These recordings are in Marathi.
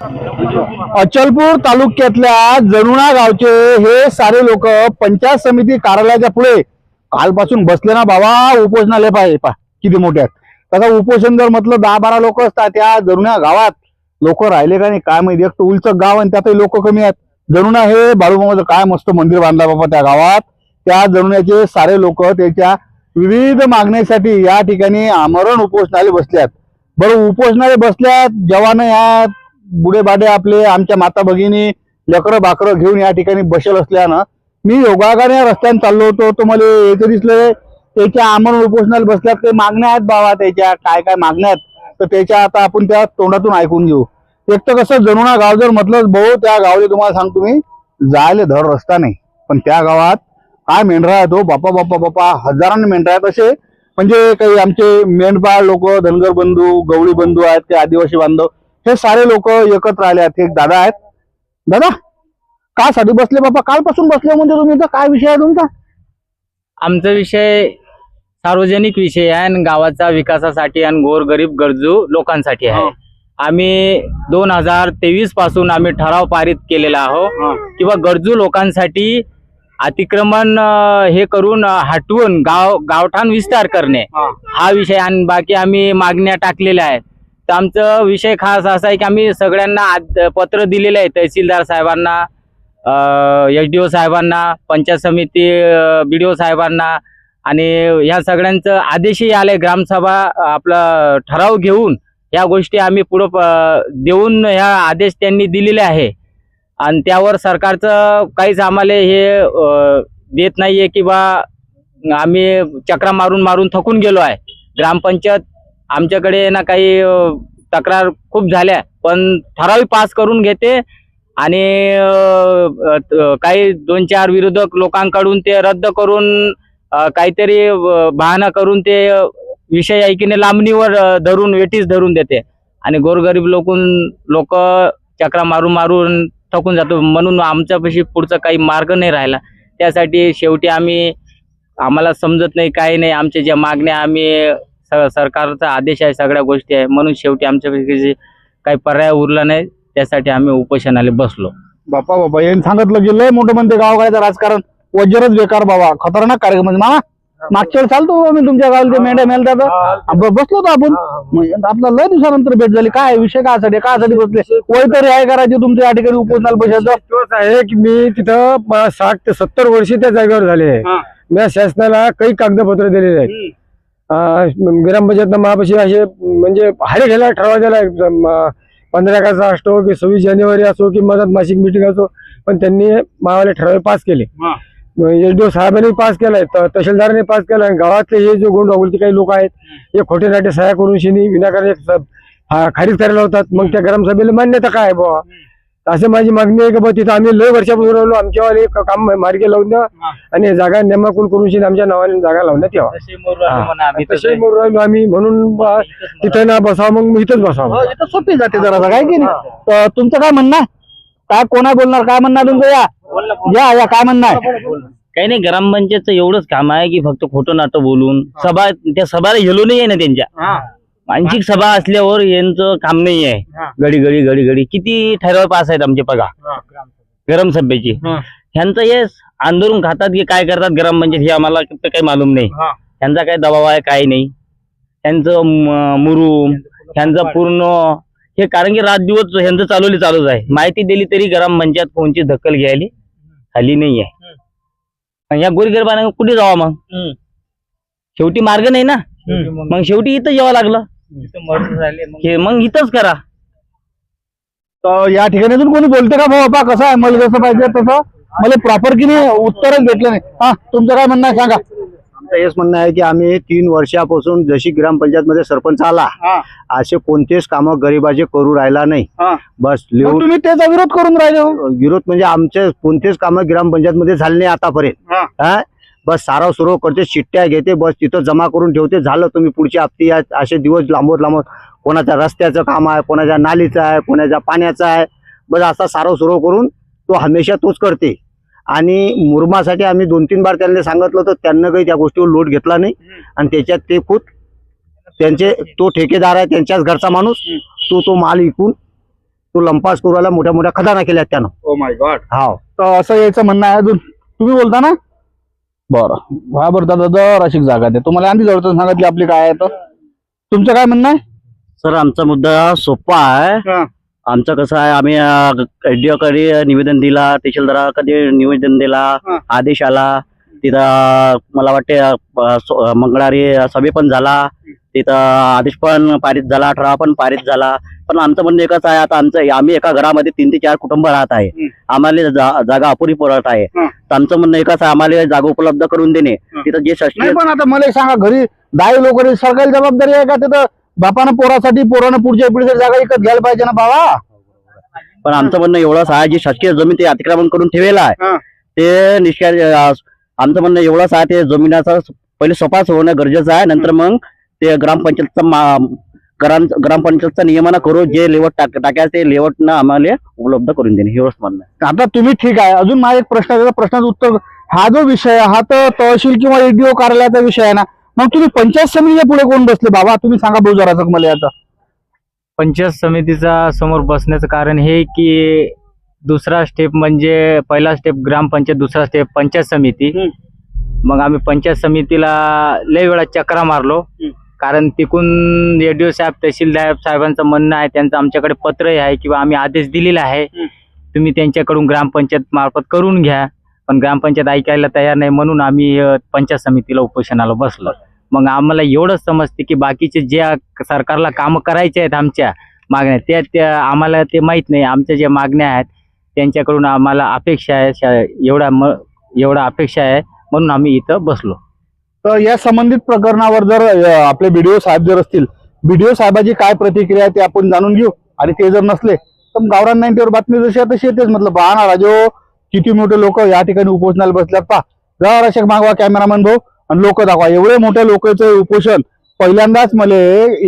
अचलपूर तालुक्यातल्या जरुणा गावचे हे सारे लोक पंचायत समिती कार्यालयाच्या पुढे कालपासून बसले ना बाबा उपोषणाले पाहिजे. पा किती मोठे आहेत. तसं उपोषण जर म्हटलं दहा बारा लोक असतात त्या जरुणा गावात. लोक राहिले का नाही काय माहिती. एक तर उलचं गाव आणि त्यातही लोक कमी आहेत. जरुणा हे बाळूमामाचं काय मस्त मंदिर बांधला बाबा त्या गावात. त्या जरुण्याचे सारे लोक त्याच्या विविध मागण्यासाठी या ठिकाणी आमरण उपोषणाले बसले आहेत. बरं उपोषणाले बसल्यात जवान यात बुडे बाडे आपले आमच्या माता भगिनी लेकरं बाकरं घेऊन या ठिकाणी बसेल असल्यानं मी योगागाने रस्त्याने चाललो होतो. तो मला याचं दिसलं त्याच्या आमरण उपोषणाला बसल्यात काही मागण्या आहेत बाबा त्याच्या काय काय मागण्या आहेत? तर त्याच्या आता आपण त्या तोंडातून ऐकून घेऊ. एक तर कसं जनुणा गाव जर म्हटलं भाऊ त्या गावले तुम्हाला सांगतो मी जायला धड रस्ता नाही. पण त्या गावात काय मेंढरा आहे तो हो? बापा बापा बापा हजारांनी मेंढरा आहेत असे. म्हणजे काही आमचे मेंढपाळ लोक धनगर बंधू गवळी बंधू आहेत ते आदिवासी बांधव हे सारे लोक एकत्र आले आहेत एक दादा आहेत. दादा का साठी बसले बाबा? कालपासून बसले म्हणजे तुम्ही इथं? काय विषय आहे तुमचा? आमचा विषय सार्वजनिक विषय आहे आणि गावाचा विकासासाठी आणि गोरगरीब गरजू लोकांसाठी आहे. आम्ही दोन हजार तेवीसपासून आम्ही ठराव पारित केलेला आहो किंवा गरजू लोकांसाठी अतिक्रमण हे करून हटवून गाव गावठाण विस्तार करणे हा विषय आणि बाकी आम्ही मागण्या टाकलेल्या आहेत. तर आमचं विषय खास असा आहे की आम्ही सगळ्यांना आद- पत्र दिलेले आहे तहसीलदार साहेबांना एच डी ओ साहेबांना पंचायत समिती बी डी ओ साहेबांना आणि ह्या सगळ्यांचं आदेशही आले ग्रामसभा आपला ठराव घेऊन या गोष्टी आम्ही पुढं प- देऊन ह्या आदेश त्यांनी दिलेले आहे. आणि त्यावर सरकारचं काहीच आम्हाला हे देत नाही आहे की बा आम्ही चक्रा मारून मारून थकून गेलो आहे. ग्रामपंचायत आमच्याकडे ना काही तक्रार खूप झाल्या पण ठराविक पास करून घेते आणि काही दोन चार विरोधक लोकांकडून ते रद्द करून काहीतरी अं, बहाणा करून ते विषय ऐकीने लांबणीवर धरून वेटीस धरून देते. आणि गोरगरीब लोकून लोक चक्रा मारून मारून थकून जातो. म्हणून आमच्यापाशी पुढचा काही मार्ग नाही राहिला. त्यासाठी शेवटी आम्ही आम्हाला समजत नाही काही नाही. आमच्या ज्या मागण्या आम्ही स- सरकारचा आदेश आहे सगळ्या गोष्टी आहे. म्हणून शेवटी आमच्यापैकी काही पर्याय उरला नाही त्यासाठी आम्ही उपोषणाला बसलो. बापा बाबा यांनी सांगितलं की लय मोठं म्हणते गावगाड्याचं राजकारण. वज्रच बेकार बाबा. खतरनाक कार्यक्रम म्हणजे मामा मागच्या वेळी चालतो बाबा मी तुमच्या गावाला ते मेंढ्या मेलतात. बसलो होतो आपण. आपला लय दिवसानंतर भेट झाली. काय विषय? कासाठी कासाठी बसले? वय तरी आहे करायचे तुमच्या या ठिकाणी उपोषणाला बसायचं? तोच आहे की मी तिथं साठ ते सत्तर वर्षी त्या जागेवर झाले. आहे. मी शासनाला काही कागदपत्र दिलेले आहेत. ग्रामपंचायतनं महापाशी असे म्हणजे हारे घ्यायला ठराव दिला पंधरा एकाचा असतो की सव्वीस जानेवारी असो की मदत मासिक मिटिंग असो पण त्यांनी मावाले ठराव पास केले. एचडीओ साहेबांनी पास केलाय तहसीलदारांनी पास केलाय गावातले हे जो गोंड काही लोक आहेत हे खोटे नाटे सह्या करून शिनी विनाकारण खारीज करायला होतात मग त्या ग्रामसभेला मान्यता काय बुवा? असं माझी मागणी आहे की बुवा तिथं आम्ही लय वर्षापासून राहिलो आमच्यावाले क- काम मार्गी लावून द्या आणि जागा नेमाकून करून शिनी आमच्या नावाने जागा लावण्यात यावा. तसे राहिलो आम्ही म्हणून तिथं ना बसावं मग मी इथंच हो, बसावं इथं सोपी जाते जरा काय की नाही? तुमचं काय म्हणणं? काय कोणा बोलणार काय म्हणणार तुमचं या. या या काय म्हणणं आहे काही नाही ग्रामपंचायतचं एवढंच काम आहे की फक्त खोटं नाटं बोलून सभा त्या सभाला हेलो नाही आहे ना त्यांच्या. मानसिक सभा असल्यावर यांचं काम नाही आहे. घडी घडी घडी घडी. किती ठराव पास आहेत आमचे बघा. गरम सभेची. ह्यांचं हे आंदोलन खातात की काय करतात? ग्रामपंचायत हे आम्हाला काही मालूम नाही. ह्यांचा काय दबाव आहे काही नाही. त्यांचं मुरुम ह्यांचं पूर्ण हे कारण की रात दिवस ह्यांचं चालवली चालूच आहे. माहिती दिली तरी ग्रामपंचायत कोणची दखल घ्यायली खाली नाही आहे या गोरगरिबांना कुठे जावा मग? शेवटी मार्ग नाही ना? मग शेवटी इथं यावं लागलं. हे मग इथंच करा. तर या ठिकाणी अजून कोणी बोलते का भाऊ? बाबा कसं आहे? मला जसं पाहिजे तसं. मला प्रॉपर की नाही उत्तरच भेटलं नाही. हा तुमचं काय म्हणणं आहे? सांगा. आमचं हेच म्हणणं आहे की आम्ही तीन वर्षापासून जशी ग्रामपंचायत मध्ये सरपंच आला हा. असे कोणतेच कामं गरीबाचे करू राहिला नाही. हा. बस लिहून तुम्ही त्याचा विरोध करून राहिले हो. विरोध म्हणजे आमचे कोणतेच कामं ग्रामपंचायत मध्ये झाले नाही आतापर्यंत. बस साराव सुरव करते चिठ्ठ्या घेते बस तिथं जमा करून ठेवते. झालं तुम्ही पुढची हप्ती या असे दिवस लांबवत लांबवत. कोणाच्या रस्त्याचं काम आहे कोणाच्या नालीचं आहे कोणाच्या पाण्याचं आहे. बस असा साराव सुरव करून तो हमेशा तोच करते. आणि मुरमासाठी आम्ही दोन तीन बार त्यांना सांगितलं तर त्यांना काही त्या गोष्टीवर लोट घेतला नाही. आणि त्याच्यात ते खुद त्यांचे तो ठेकेदार आहे त्यांच्याच घरचा माणूस. तो तो माल विकून तो लंपास करू राहिला मोठ्या मोठ्या खदाना केल्या त्यानं. ओ माय गॉड हाव. तर असं यायचं म्हणणं आहे अजून. तुम्ही बोलता ना? बरं. हा बरं दादा दर अशी जागा दे तुम्हाला आधी जवळ सांगितली आपली काय आहे तर. तुमचं काय म्हणणं आहे? सर आमचा मुद्दा सोपा आहे. हा. आमचं कसं आहे आम्ही एडीओ कडे निवेदन दिला तहसीलदारा कधी निवेदन दिला हा. आदेश आला. तिथं मला वाटते अ, सो- मंगळवारी सभे पण झाला. तिथं आदेश पण पारित झाला ठराव पण पारित झाला पण आमचं म्हणणं एकच आहे आता आमचं आम्ही एका घरामध्ये तीन ते चार कुटुंब राहत आहे. आम्हाला जागा अपुरी पडत आहे. तर आमचं म्हणणं एकच आहे आम्हाला जागा उपलब्ध करून देणे. तिथं जे शासकीय पण आता मला सांगा घरी दहा लोक सरकारी जबाबदारी आहे का तिथं बापानं पोरासाठी पोरानं पुढच्या पिढीसाठी जागा विकत घ्यायला पाहिजे ना बाबा पण आमचं म्हणणं एवढंच आहे जी शासकीय जमीन ते अतिक्रमण करून ठेवेल आहे. ते निष्काळ आमचं म्हणणं एवढंच आहे ते जमिनाचं पहिले स्वपास होणं गरजेचं आहे नंतर मग ते ग्रामपंचायतचं ग्राम ग्रामपंचायतचं नियमन करू जे लेवट टाक टाकायचं ते लेवटनं आम्हाला उपलब्ध करून देणे एवढंच म्हणणं आहे. आता तुम्ही ठीक आहे. अजून माझा एक प्रश्न आहे, त्या प्रश्नाचं उत्तर हा जो विषय आहे, हा तर तहसील किंवा एडीओ कार्यालयाचा विषय आहे ना? मग तुम्ही पंचायत समितीच्या पुढे कोण बसले? बाबा तुम्ही सांगा भाऊ जरा मला आता. पंचायत समितीचा समोर बसण्याचं कारण हे की दुसरा स्टेप म्हणजे पहिला स्टेप ग्रामपंचायत दुसरा स्टेप पंचायत समिती. मग आम्ही पंचायत समितीला लय वेळा चक्रा मारलो. कारण तिकून एडीओ साहेब तहसीलदार साहेबांचं म्हणणं आहे त्यांचं आमच्याकडे पत्रही आहे किंवा आम्ही आदेश दिलेला आहे. तुम्ही त्यांच्याकडून ग्रामपंचायत मार्फत करून घ्या. पण ग्रामपंचायत ऐकायला तयार नाही म्हणून आम्ही पंचायत समितीला उपोषणाला बसलो. मग आम्हाला एवढंच समजते की बाकीचे ज्या सरकारला कामं करायचे आहेत आमच्या मागण्या त्या त्या आम्हाला ते माहीत नाही. आमच्या ज्या मागण्या आहेत त्यांच्याकडून आम्हाला अपेक्षा आहे एवढा म एवढा अपेक्षा आहे म्हणून आम्ही इथं बसलो. तर या संबंधित प्रकरणावर जर आपले बीडीओ साहेब जर असतील बीडीओ साहेबाची काय प्रतिक्रिया आहे ते आपण जाणून घेऊ. आणि ते जर नसले तर गावरान नाईन्टीवर बातमी जशी आहे तशी येतेच. म्हटलं पहा ना राजो किती मोठे लोक या ठिकाणी उपोषणाला बसल्यात पहा. जरा रक्षक मागवा कॅमेरामॅन भाऊ आणि लोक दाखवा. एवढे मोठे लोकांचं उपोषण पहिल्यांदाच मला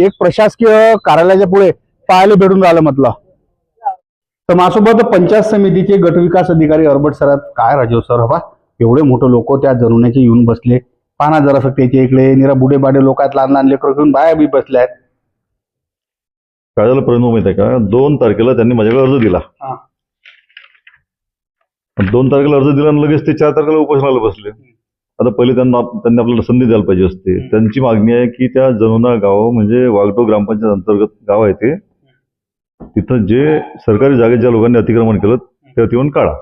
एक प्रशासकीय कार्यालयाच्या पुढे पाहायला भेटून राहिलं म्हटलं. तर माझ्यासोबत पंचायत समितीचे गटविकास अधिकारी अर्बट सरात काय राजीव सर हवा? एवढे मोठे लोक त्या जनुन्याचे येऊन बसले पाना जरा त्याच्या इकडे निरा बुडे बाडे लोक आहेत लहान लहान लेकरं घेऊन बाया बी बसल्या आहेत काय झालं परिणाम माहिती आहे का? दोन तारखेला त्यांनी माझ्याकडे अर्ज दिला. हा. दोन तारखेला अर्ज दिला आणि लगेच ते चार तारखेला उपोषणाला बसले. आता पहिले त्यांना त्यांनी आपल्याला संधी द्यायला पाहिजे असते. त्यांची मागणी आहे की त्या जनुना गाव म्हणजे वागटो ग्रामपंचायत अंतर्गत गाव आहे ते तिथं जे सरकारी जागेत ज्या लोकांनी अतिक्रमण केलं ते अतिक्रमण काढा.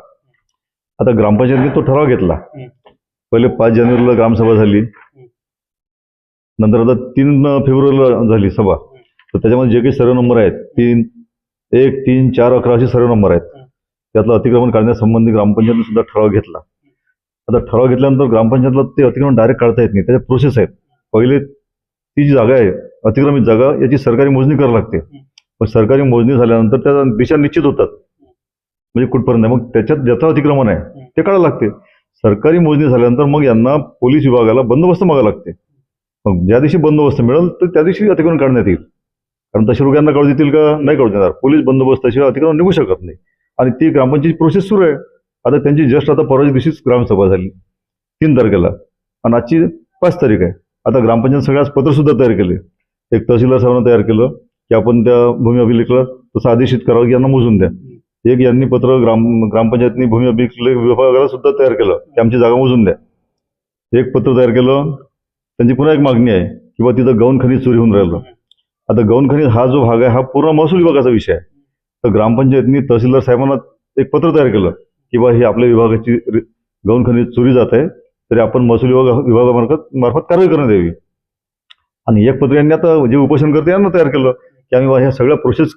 आता ग्रामपंचायतीने तो ठराव घेतला. पहिले पाच जानेवारीला ग्रामसभा झाली. नंतर आता तीन फेब्रुवारीला झाली सभा. तर त्याच्यामध्ये जे काही सर्व नंबर आहेत तीन एक तीन चार अकरा असे सर्व नंबर आहेत. त्यातलं अतिक्रमण काढण्यासंबंधी ग्रामपंचायतने सुद्धा ठराव घेतला. आता ठराव घेतल्यानंतर ग्रामपंचायतला ते अतिक्रमण डायरेक्ट काढता येत नाही. त्याच्या प्रोसेस आहेत. पहिले ती जी जागा आहे अतिक्रमित जागा याची सरकारी मोजणी करावी लागते. पण सरकारी मोजणी झाल्यानंतर त्या दिशा निश्चित होतात. म्हणजे कुठपर्यंत. मग त्याच्यात ज्याचं अतिक्रमण आहे ते काढावं लागते. सरकारी मोजणी झाल्यानंतर मग यांना पोलीस विभागाला बंदोबस्त मागावं लागते. मग ज्या दिवशी बंदोबस्त मिळेल तर त्या दिवशी अतिक्रमण काढण्यात येईल. कारण तसे लोकांना काढू देतील का? नाही काढू देणार. पोलीस बंदोबस्ताशिवाय अतिक्रमण निघू शकत नाही. आणि ती ग्रामपंचायत प्रोसेस सुरू आहे. आता त्यांची जस्ट आता परवाच्या दिवशीच ग्रामसभा झाली. तीन तारखेला. आणि आजची पाच तारीख आहे. आता ग्रामपंचायत सगळ्याच पत्रसुद्धा तयार केले. एक तहसीलदार साहेबांना तयार केलं की आपण त्या भूमी अभिलेखला तसं आदेशित करावं की यांना मोजून द्या. एक यांनी पत्र ग्राम ग्रामपंचायतनी भूमी अभिलेख विभागाला सुद्धा तयार केलं की आमची जागा मोजून द्या. एक पत्र तयार केलं त्यांची पुन्हा एक मागणी आहे किंवा तिथं गौण खनिज चोरी होऊन राहिलं. आता गौण खनिज हा जो भाग आहे हा पूर्ण महसूल विभागाचा विषय आहे. तर ग्रामपंचायतनी तहसीलदार साहेबांना एक पत्र तयार केलं की बा ही आपल्या विभागाची गौण खनिज चोरी जात आहे तरी आपण महसूल विभाग विभागामार्फत मार्फत कारवाई करण्यात यावी. आणि एक पत्र यांनी आता जे उपोषण करते यांना तयार केलं की आम्ही ह्या सगळ्या प्रोसेस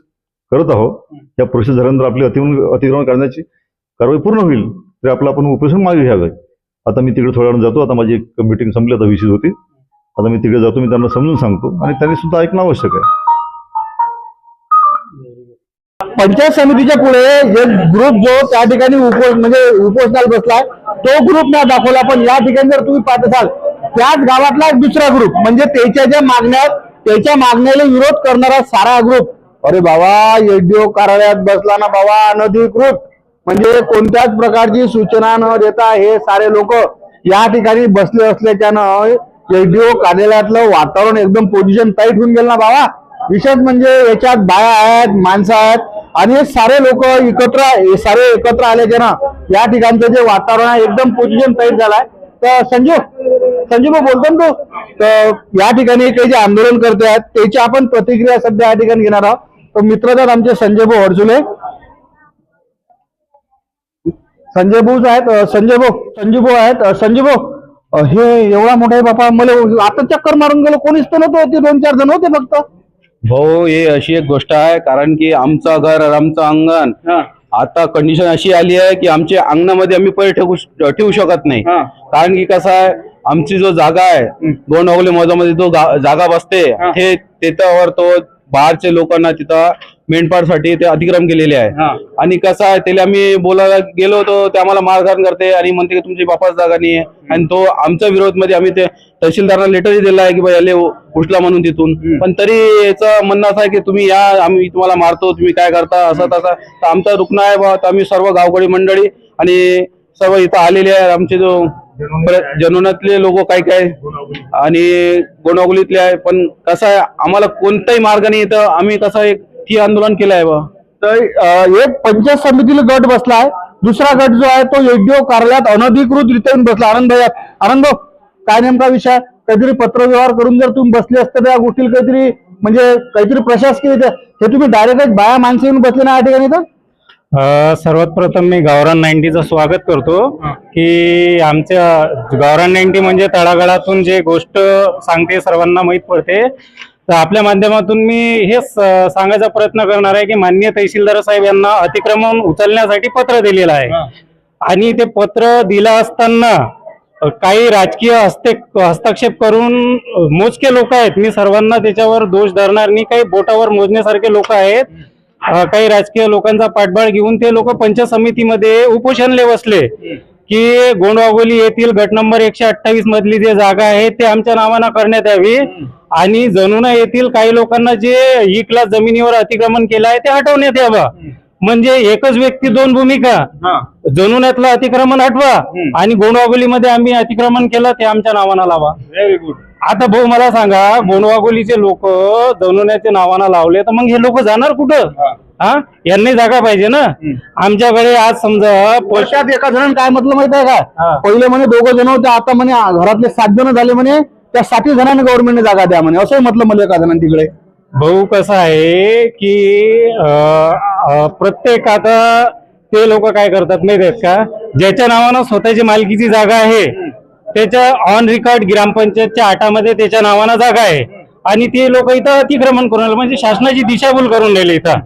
करत आहोत या प्रोसेस झाल्यानंतर आपली अतिक्रमण अतिक्रमण करण्याची कारवाई पूर्ण होईल तर आपलं आपण उपोषण मागे घ्यावे. आता मी तिकडे थोड्या वेळानं जातो आता माझी एक मीटिंग संपली आता विशेष होती. आता मी तिकडे जातो मी त्यांना समजून सांगतो आणि त्यांनी सुद्धा ऐकणं आवश्यक आहे. पंचायत समितीच्या पुढे एक ग्रुप जो त्या ठिकाणी उपोष म्हणजे उपोषणाला बसलाय तो ग्रुप नाही दाखवला पण या ठिकाणी जर तुम्ही पाहत असाल त्याच गावातला एक दुसरा ग्रुप म्हणजे त्याच्या ज्या मागण्या त्याच्या मागण्याला विरोध करणारा सारा ग्रुप अरे बाबा एडीओ कार्यालयात बसला ना बाबा अनधिकृत. म्हणजे कोणत्याच प्रकारची सूचना न देता हे सारे लोक या ठिकाणी बसले असल्याच्यानं एडीओ कार्यालयातलं वातावरण एकदम पोझिशन टाईट होऊन गेलं ना बाबा. विशेष म्हणजे याच्यात बाया आहेत माणसं आहेत आणि हे सारे लोक एकत्र हे सारे एकत्र आल्याचे ना या ठिकाणचं जे वातावरण आहे एकदम पोझिशन टाईट झालाय. तर संजू संजू भाऊ बोलतो ना तू? तर या ठिकाणी काही जे आंदोलन करते आहेत त्याची आपण प्रतिक्रिया सध्या या ठिकाणी घेणार आहोत. तर मित्र आहेत आमचे संजय भाऊ हडसुले संजय भाऊ आहेत संजय भाऊ संजू भाऊ आहेत. संजू भाऊ हे एवढा मोठा आहे बापा मला आता चक्कर मारून गेलो कोणीच तर नव्हतं ते दोन चार जण होते फक्त. भाऊ हे अशी एक गोष्ट आहे कारण की आमचं घर आमचं अंगण आता कंडिशन अशी आली आहे की आमच्या अंगणामध्ये आम्ही पहिले ठेवू ठेवू शकत नाही. कारण की कसं आहे आमची जो जागा आहे दोन अवले मधामध्ये जो जागा बसते ते त्याच्यावर तो बाहेरचे लोकांना तिथं मेंढपाळसाठी ते अतिक्रम केलेले आहे. आणि कसं आहे त्याला आम्ही बोलायला गेलो होतो ते आम्हाला मारहाण करते आणि म्हणते की तुमची बापाच जागा नाही आहे आणि तो आमच्या विरोधमध्ये आम्ही ते तहसीलदारांना लेटरही दिला आहे की याले उचला म्हणून तिथून. पण तरी याचं म्हणणं असं आहे की तुम्ही या आम्ही तुम्हाला मारतो तुम्ही काय करता असं तसं. तर आमचा रुग्ण आहे बा आम्ही सर्व गावकरी मंडळी आणि सर्व इथं आलेले आहे. आमचे जो प्र- लोक काय काय? आणि गोणागुलीतले आहे पण कसं आहे आम्हाला कोणताही मार्ग नाही इथं. आम्ही कसं एक ती आंदोलन केलं आहे बा. तर एक पंचायत समितीला गट बसला आहे. दुसरा गट जो आहे तो एडीओ कार्यालयात अनधिकृतरित्या येऊन बसला. आनंद आनंद काय नेमका विषय? काहीतरी पत्रव्यवहार करून जर तुम्ही बसले असते तर या गोष्टीला काहीतरी म्हणजे काहीतरी प्रशासकीय हे तुम्ही डायरेक्ट बाया माणसं येऊन बसले ना या ठिकाणी तर? सर्वात प्रथम मी गावरान नाईन्टीचं स्वागत करतो. की आमच्या गावरान नाईन्टी म्हणजे तळागाळातून जे गोष्ट सांगते सर्वांना माहीत पडते. तर आपल्या माध्यमातून मी हेच सांगायचा प्रयत्न करणार आहे की माननीय तहसीलदार साहेब यांना अतिक्रमण उचलण्यासाठी पत्र दिलेलं आहे. आणि ते पत्र दिलं असताना काही राजकीय हस्ते हस्तक्षेप करून मोजके लोक आहेत. मी सर्वांना त्याच्यावर दोष धरणार नाही. काही बोटावर मोजण्यासारखे लोक आहेत. काही राजकीय लोकांचा पाठबळ घेऊन ते लोक पंचायत समितीमध्ये उपोषणले बसले. की गोंडवागोली येथील गट नंबर एकशे अठ्ठावीस मधली जे जागा आहे ते आमच्या नावानं करण्यात यावी. आणि जणुना येथील काही लोकांना जे ई क्लास जमिनीवर अतिक्रमण केलं आहे ते हटवण्यात यावं. म्हणजे एकच व्यक्ती दोन भूमिका. जणुन्यातलं अतिक्रमण हटवा आणि गोंडवागोलीमध्ये आम्ही अतिक्रमण केलं ते आमच्या नावानं लावा. व्हेरी गुड आता भाऊ मला सांगा गोंडवागोलीचे लोक जनुन्याच्या नावानं लावले तर मग हे लोक जाणार कुठं? हा. यांनी जागा पाहिजे ना? आमच्याकडे आज समजा पश- वर्षात एका जण काय म्हटलं माहीत आहे का? पहिले म्हणे दोघं जण होते आता म्हणे घरातले सात जण झाले म्हणे त्या साती जणांना गव्हर्नमेंटने जागा द्या म्हणे. असंही म्हटलं मला एका जणांनी तिकडे. भाऊ कसं आहे की प्रत्येक आता ते लोक काय करतात नाही आहेत का? ज्याच्या नावानं स्वतःची मालकीची जागा आहे त्याच्या ऑन रिकॉर्ड ग्रामपंचायतच्या आटामध्ये त्याच्या नावानं जागा आहे. आणि ते लोक इथं अतिक्रमण करून राहिले म्हणजे शासनाची दिशाभूल करून राहिले इथं.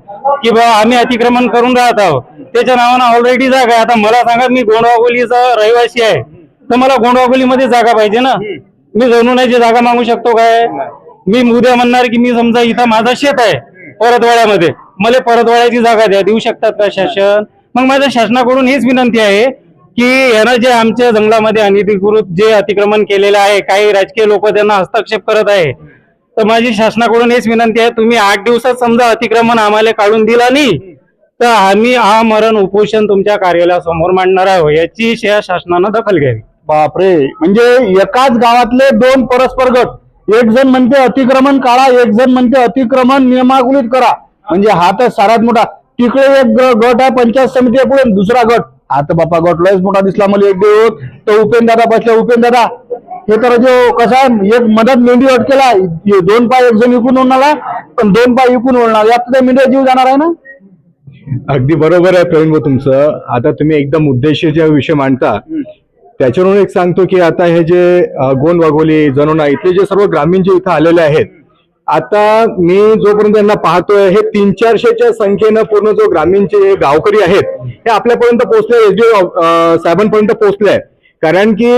की बाबा आम्ही अतिक्रमण करून राहत आहोत. त्याच्या नावानं ऑलरेडी जागा आहे. आता मला सांगा मी गोंडवागोलीचा रहिवासी आहे. तर मला गोंडवागोलीमध्ये जागा पाहिजे ना? मी जणूनाची जागा मागू शकतो काय? मी उद्या म्हणणार की मी समजा इथं माझं शेत आहे परतवाड्यामध्ये. मला परतवाड्याची जागा द्या देऊ शकतात का शासन? मग माझ्या शासनाकडून हीच विनंती आहे की यानं जे आमच्या जंगलामध्ये अनधिकृत जे अतिक्रमण केलेलं आहे काही राजकीय लोक त्यांना हस्तक्षेप करत आहे तर माझी शासनाकडून हेच विनंती आहे तुम्ही आठ दिवसात समजा अतिक्रमण आम्हाला काढून दिला नाही तर आम्ही हा मरण उपोषण तुमच्या कार्यालयासमोर मांडणार आहोत याची शासनानं दखल घ्यावी. बापरे म्हणजे एकाच गावातले दोन परस्पर गट एक जण म्हणते अतिक्रमण काढा एक जण म्हणते अतिक्रमण नियमावलीत करा. म्हणजे हा तर सारात मोठा. तिकडे एक गट आहे पंचायत समिती आहे पुढे दुसरा गट. आता बापा गट लयच मोठा दिसला मला एक दिवस. तो उपेन दादा बसले उपेन दादा. हे तर जो कसा आहे एक मदत मेंढी अटकेला. हे दोन पाय एक जण विकून ओढणार पण दोन पाय विकून ओढणार. यात त्या मेंढ्या जीव जाणार आहे ना? अगदी बरोबर आहे प्रवीण भाऊ तुमचं. आता तुम्ही एकदम उद्देशीर जे विषय मांडता त्याच्यावरून एक सांगतो की आता हे जे गोंद वाघोली जनोना इथले जे सर्व ग्रामीण जे इथं आलेले आहेत आता मी जोपर्यंत यांना पाहतोय हे तीन चारशेच्या संख्येनं पूर्ण जो ग्रामीणचे गावकरी आहेत हे आपल्यापर्यंत पोहोचले एसडीओ साहेबांपर्यंत पोहोचले. कारण की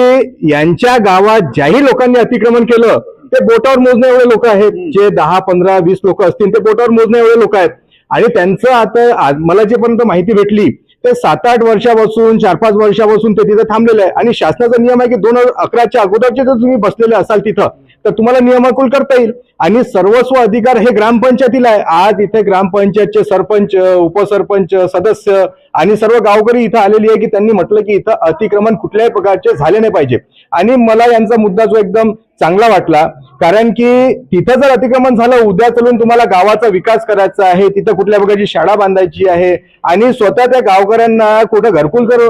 यांच्या गावात ज्याही लोकांनी अतिक्रमण केलं ते बोटावर मोजण्या एवढे लोक आहेत जे दहा पंधरा वीस लोक असतील ते बोटावर मोजण्या एवढे लोक आहेत. आणि त्यांचं आता मला जेपर्यंत माहिती भेटली ते सात आठ वर्षापासून चार पाच वर्षापासून ते तिथं थांबलेलं आहे. आणि शासनाचा नियम आहे की दोन हजार अकराच्या अगोदरचे जर तुम्ही बसलेले असाल तिथं तर तुम्हाला नियमाकुल करता येईल. आणि सर्वस्व अधिकार हे ग्रामपंचायतीला आहे. आज इथे ग्रामपंचायतचे सरपंच उपसरपंच सदस्य आणि सर्व गावकरी इथं आलेली आहे की त्यांनी म्हटलं की इथं अतिक्रमण कुठल्याही प्रकारचे झाले नाही पाहिजे. आणि मला यांचा मुद्दा जो एकदम चांगला वाटला कारण की तिथं जर अतिक्रमण झालं उद्या चलून तुम्हाला गावाचा विकास करायचा आहे तिथं कुठल्या प्रकारची शाळा बांधायची आहे आणि स्वतः त्या गावकऱ्यांना कुठं घरकुल जर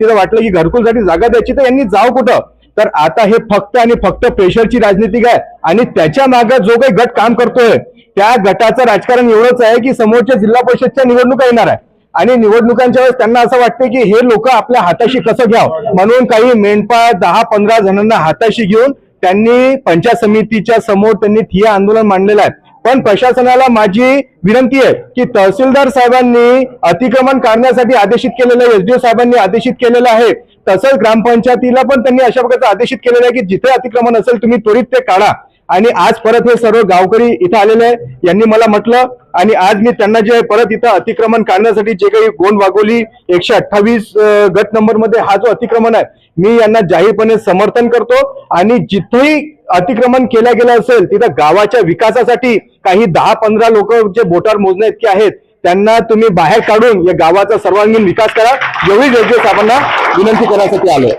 तिथं वाटलं की घरकुलसाठी जागा द्यायची तर यांनी जाव कुठं? तर आता हे फक्त आणि फक्त प्रेशरची राजनीती आहे आणि त्याच्यामागे जो काही गट काम करतोय त्या गटाचं राजकारण एवढंच आहे की समोरच्या जिल्हा परिषदच्या निवडणुका येणार आहे. आणि निवडणुकांच्या वेळेस त्यांना असं वाटतं की हे लोक आपल्या हाताशी कसं घ्यावं? म्हणून काही मेंढपाळ दहा पंधरा जणांना हाताशी घेऊन त्यांनी पंचायत समितीच्या समोर त्यांनी ठिय्या आंदोलन मांडलेलं आहे. पण प्रशासनाला माझी विनंती आहे की तहसीलदार साहेबांनी अतिक्रमण करण्यासाठी आदेशित केलेलं आहे एसडीओ साहेबांनी आदेशित केलेलं आहे. तसंच ग्रामपंचायतीला पण त्यांनी अशा प्रकारचं आदेशित केलेलं आहे की जिथे अतिक्रमण असेल तुम्ही त्वरित ते काढा. आणि आज परत हे सर्व गावकरी इथं आलेले आहे यांनी मला म्हटलं आणि आज मी त्यांना जे परत इथं अतिक्रमण काढण्यासाठी जे काही गोंड वागोली एकशे अठ्ठावीस गट नंबरमध्ये हा जो अतिक्रमण आहे मी यांना जाहीरपणे समर्थन करतो. आणि जिथेही अतिक्रमण केलं गेलं असेल तिथं गावाच्या विकासासाठी काही दहा पंधरा लोक जे बोटार मोजण्या इतके आहेत त्यांना तुम्ही बाहेर काढून या गावाचा सर्वांगीण विकास करा. एवढी योग्य साहेबांना विनंती करण्यासाठी आलोय.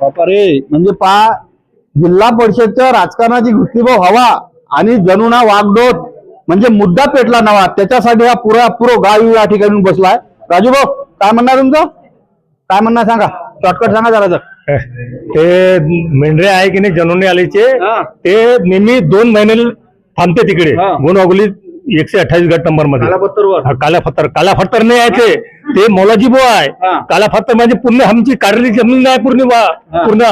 बापरे म्हणजे पा जिल्हा परिषदच्या राजकारणाची घुसलीभाव हवा आणि जनुना वागडोत म्हणजे मुद्दा पेटला नवा. त्याच्यासाठी हा पुरा पुरो गाव या ठिकाणी बसलाय. राजू भाऊ काय म्हणणार तुमचं? काय म्हणणार सांगा? शॉर्टकट सांगा जरा जर. ते मेंढरे आहे की नाही जनोनी आलीचे ते नेहमी दोन महिने थांबते तिकडे. गुणवागुली एकशे अठ्ठावीस गट नंबरमध्ये. काला फत्तर काला फत्तर नाही आहे ते. ते मौलाजी बो आहे. काला फत्तर म्हणजे पूर्ण आमची कार्यालय जमीन आहे पूर्ण पूर्ण.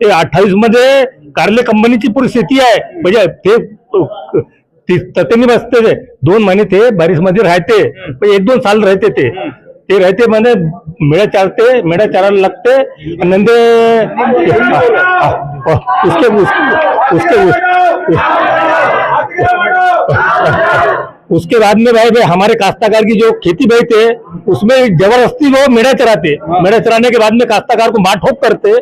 ते अठ्ठावीसमध्ये कार्यालय कंपनीची पूर्ण शेती आहे. म्हणजे ते ती- ततेनी बसते ते दोन महिने ते बारिशमध्ये राहते. पण एक दोन साल राहते ते. ते राहते म्हणजे मेळा चालते मेळा चारायला लागते. आणि नंतर उसके उसके उसके. उसके बाद में भाई भाई हमारे काश्तकार की जो खेती बैठ है उसमें ज़बरदस्ती वो मेढ़ा चराते। मेढ़ा चराने के बाद में काश्तकार को मार ठोक करते।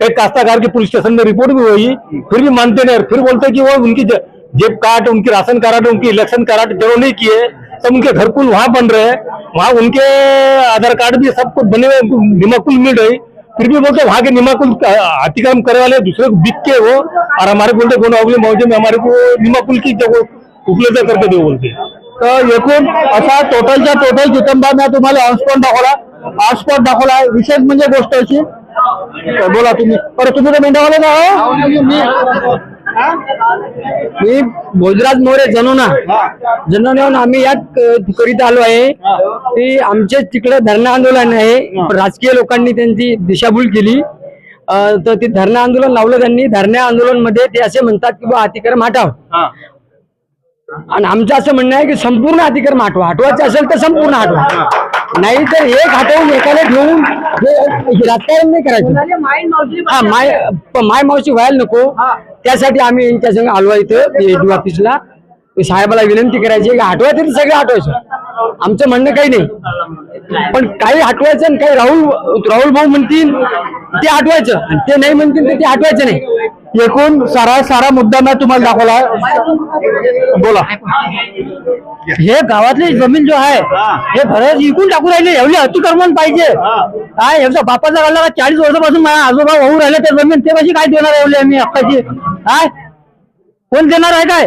कई काश्तकार की पुलिस स्टेशन में रिपोर्ट भी हुई फिर भी मानते नहीं फिर बोलते कि वो उनकी जेब कार्ड उनकी राशन कार्ड उनकी इलेक्शन कार्ड ज़रूर नहीं किए। सब उनके घर कुल वहाँ बन रहे हैं। वहाँ उनके आधार कार्ड भी सब कुछ बने हुए निमाकुल मिल रही। फिर भी बोलते वहाँ के निमाकुल अतिक्रम करे वाले दूसरे को बिक के वो और हमारे बोलते गुना अगले मौजे में हमारे को निमाकुल की जगह उपलब्ध करके दो बोलते तर एकूण असा टोटलच्या टोटल जितंबा मी तुम्हाला ऑनस्पॉट दाखवला. ऑनस्पॉट दाखवला. विशेष म्हणजे गोष्ट अशी. बोला तुम्ही. बरं तुम्ही तर मेंढावाले ना हो? मी भोजराज मोरे जनोना. जनोनाहून आम्ही यात करीत आलो आहे. की आमचे तिकडे धरणं आंदोलन आहे. राजकीय लोकांनी त्यांची दिशाभूल केली. तर ते धरणं आंदोलन लावलं त्यांनी. धरण्या आंदोलनमध्ये ते असे म्हणतात की बा अतिक्रम हटाव. आणि आमचं असं म्हणणं आहे की संपूर्ण अतिक्रम हटवा हटवायचं असेल तर संपूर्ण हटवा. नाही तर एक हटवून एकाला ठेवून राजकारण नाही करायचं. हा माय माय मावशी व्हायला नको. त्यासाठी आम्ही यांच्या संग आलो इथं ऑफिसला साहेबाला विनंती करायची की हटवायचं तर सगळं हटवायचं. आमचं म्हणणं काही नाही. पण काही हटवायचं आणि काही राहुल राहुल भाऊ म्हणतील ते हटवायचं. आणि ते नाही म्हणतील ते हटवायचं नाही. एकूण सारा सारा मुद्दा मी तुम्हाला दाखवला बोला. हे गावातली जमीन जो आहे हे भरत विकून टाकू राहिले. एवढी अतिक्रमण पाहिजे. काय एवढा बापाचा राहिला चाळीस वर्षापासून माझ्या आजोबा होऊ राहिले त्या जमीन ते कशी काय देणार एवढी आम्ही हक्काची काय? कोण देणार आहे काय?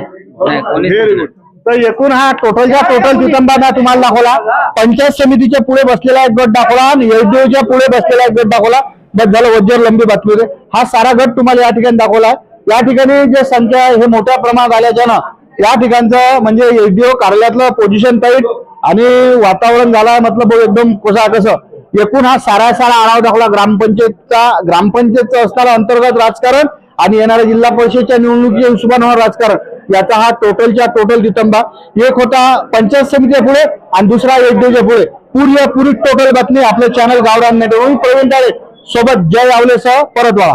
तर एकूण हा टोटलच्या टोटल जितंबा मी तुम्हाला दाखवला. पंचायत समितीच्या पुढे बसलेला एक गट दाखवला आणि एसडीओच्या पुढे बसलेला एक गट दाखवला. बस झालं वज्जर लंबी बातमी होते हा सारा गट तुम्हाला या ठिकाणी दाखवला या ठिकाणी जे संख्या आहे, हे मोठ्या प्रमाणात आल्याच्यानं या ठिकाणचं म्हणजे एसडीओ कार्यालयातलं पोझिशन टाईट आणि वातावरण झालं मतलब एकदम कसं कसं. एकूण हा सारा सारा आढावा दाखवला. ग्रामपंचायतचा ग्रामपंचायतचं असणारं अंतर्गत राजकारण आणि येणाऱ्या जिल्हा परिषदच्या निवडणुकीच्या हिशोबाने होणार राजकारण. याचा हा टोटलच्या टोटल दितंबा एक होता पंचायत समितीच्या पुढे आणि दुसरा एसडीओच्या पुढे. पुरी पुरी टोटल बातमी आपलं चॅनल गावरान नेटवर्क प्रवीण ताळे सोबत जय आवलेसह परतवाळा